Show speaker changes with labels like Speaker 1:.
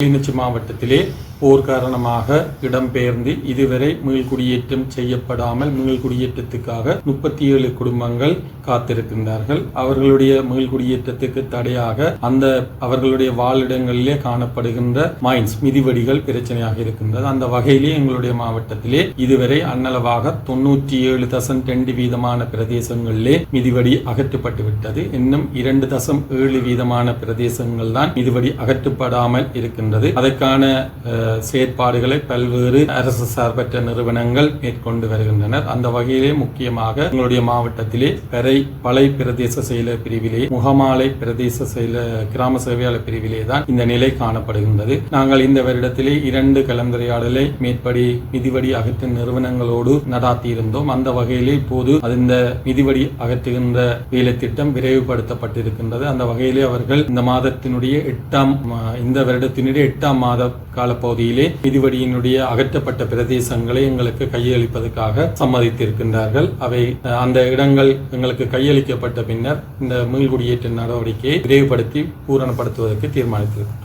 Speaker 1: கிளிநொச்சி மாவட்டத்திலே போர் காரணமாக இடம்பெயர்ந்து இதுவரை மீள்குடியேற்றம் செய்யப்படாமல் மீள்குடியேற்றத்துக்காக முப்பத்தி ஏழு குடும்பங்கள் காத்திருக்கின்றார்கள். அவர்களுடைய மீள்குடியேற்றத்துக்கு தடையாக அந்த அவர்களுடைய வாழிடங்களிலே காணப்படுகின்ற மைன்ஸ் மிதிவடிகள் பிரச்சனையாக இருக்கின்றது. அந்த வகையிலே எங்களுடைய மாவட்டத்திலே இதுவரை அன்னளவாக தொண்ணூற்றி ஏழு தசம் ரெண்டு வீதமான பிரதேசங்களிலே மிதிவடி அகற்றப்பட்டு விட்டது இன்னும் இரண்டு தசம் ஏழு வீதமான பிரதேசங்கள் தான் மிதிவடி அகற்றப்படாமல் இருக்கின்றது. அதற்கான செயற்பாடுகளை பல்வேறு அரசு சார்பற்ற நிறுவனங்கள் மேற்கொண்டு வருகின்றனர். அந்த வகையிலே முக்கியமாக எங்களுடைய மாவட்டத்திலே பெரை பளை பிரதேச செயலர் பிரிவிலே முகமாலை பிரதேச செயல கிராம சேவையாளர் பிரிவிலே தான் இந்த நிலை காணப்படுகின்றது. நாங்கள் இந்த வருடத்திலே இரண்டு கலந்துரையாடலை மேற்படி மிதிவடி அகற்றும் நிறுவனங்களோடு நடாத்தியிருந்தோம். அந்த வகையிலே இப்போது அது இந்த மிதிவடி அகற்றுகின்ற வேலை திட்டம் விரைவுபடுத்தப்பட்டிருக்கின்றது. அந்த வகையிலே அவர்கள் இந்த மாதத்தினுடைய எட்டாம் இந்த வருடத்தினுடைய எட்டாம் மாத பகுதியிலே மிதிவடியினுடைய அகற்றப்பட்ட பிரதேசங்களை எங்களுக்கு கையளிப்பதற்காக சம்மதித்திருக்கின்றார்கள். அவை அந்த இடங்கள் எங்களுக்கு கையளிக்கப்பட்ட பின்னர் இந்த மீள்குடியேற்ற நடவடிக்கையை விரைவுபடுத்தி பூரணப்படுத்துவதற்கு தீர்மானித்திருக்கிறோம்